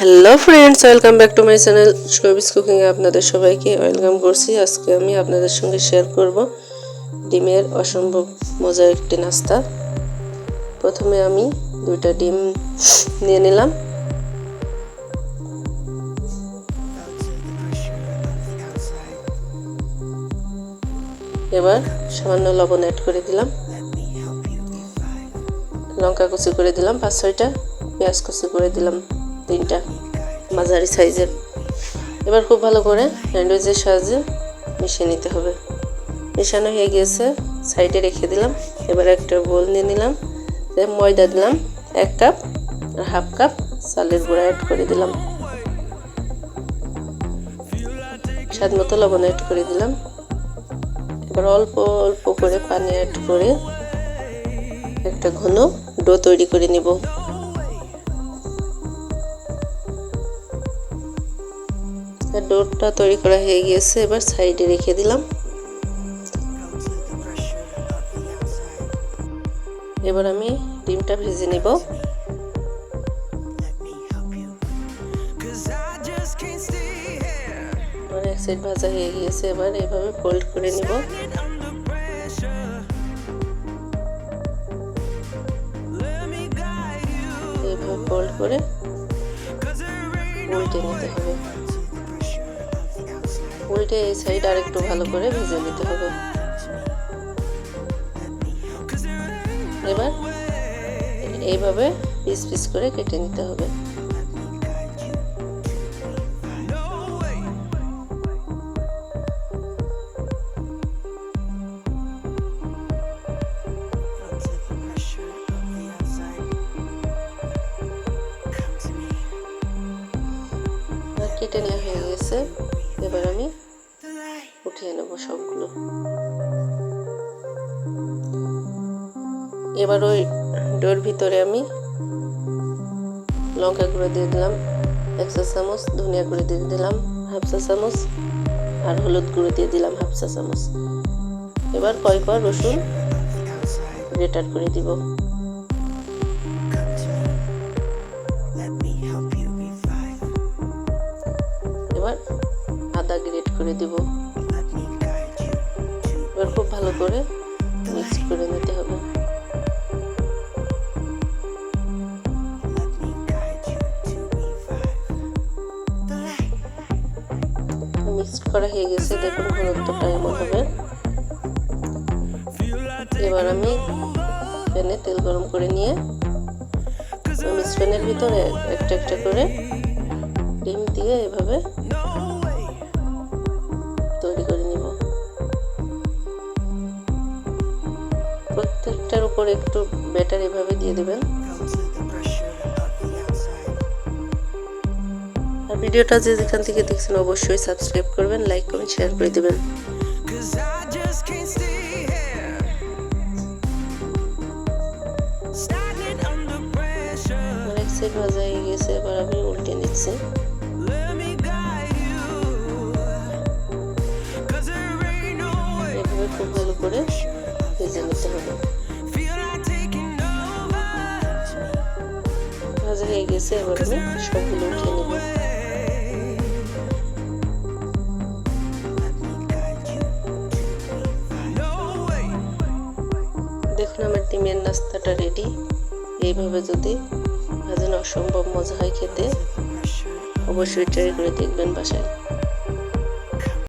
Hello friends welcome back to my channel showbiz কুকিংয়ে আপনাদের সবাইকে ওয়েলকাম করছি। আজকে আমি আপনাদের সঙ্গে শেয়ার করব ডিমের অসম্ভব মজার একটি নাস্তা। প্রথমে আমি দুইটা ডিম নিয়ে নিলাম। এবার সামান্য লবণ অ্যাড করে দিলাম। লঙ্কা কুচি করে দিলাম, পাঁচ ছয়টা পেঁয়াজ কুচি করে দিলাম। তিনটা মাঝারি সাইজের। এবার খুব ভালো করে স্যান্ডউইচের সাহায্যে মিশিয়ে নিতে হবে। মেশানো হয়ে গেছে সাইডে রেখে দিলাম। এবার একটা বোল নিয়ে নিলাম ময়দা দিলাম, এক কাপ আর হাফ কাপ চালের গুঁড়া অ্যাড করে দিলাম। স্বাদ মতো লবণ অ্যাড করে দিলাম। এবার অল্প অল্প করে পানি অ্যাড করে একটা ঘন ডো তৈরি করে নিব। ডোরটা তৈরি করা হয়ে গিয়েছে, এবার সাইডে রেখে দিলাম। এবার আমি ডিমটা ভেজে নিব। এক সাইড ভাজা হয়ে গিয়েছে, এবার এভাবে ফোল্ড করে নিব। এইভাবে ফোল্ড করে উল্টে নিতে হবে। উল্টে এই সাইড আর একটু ভালো করে ভেজে নিতে হবে। এবার এইভাবে পিস পিস করে কেটে নিতে হবে। কেটে নেওয়া হয়ে গেছে। এবার আমি উঠিয়ে নেব সবগুলো। এবার ওই ডোর ভিতরে আমি লঙ্কা গুঁড়ো দিয়ে দিলাম এক চা চামচ ধনিয়া গুঁড়ো দিয়ে দিলাম, হাফ চা চামচ আর হলুদ গুঁড়ো দিয়ে দিলাম, হাফ চা চামচ। এবার কয় কয় রসুন গ্রেটার করে দিব। এবার করে দিব। এবার খুব ভালো করে মিক্স করে নিতে হবে। মিক্সড করা হয়ে গেছে, দেখুন ঘনত্বটা এমন হবে। এবার আমি প্যানে তেল গরম করে নিয়ে মিশ্রণের ভিতরে একটা একটা করে ডিম দিয়ে এভাবে উপর একটু ব্যাটার এভাবে দিয়ে দেবেন। আর ভিডিওটা যে যেখান থেকে দেখছেন অবশ্যই সাবস্ক্রাইব করবেন লাইক কমেন্ট শেয়ার করে দেবেন। ভাজা হয়ে গেছে, এবার আমি উল্টে নিচ্ছি। ভাজা হয়ে গেছে, এবার আমি সবগুলো উঠিয়ে নেব। দেখুন আমার ডিমের নাস্তাটা রেডি এইভাবে যদি ভাজেন অসম্ভব মজা হয় খেতে, অবশ্যই ট্রাই করে দেখবেন বাসায়।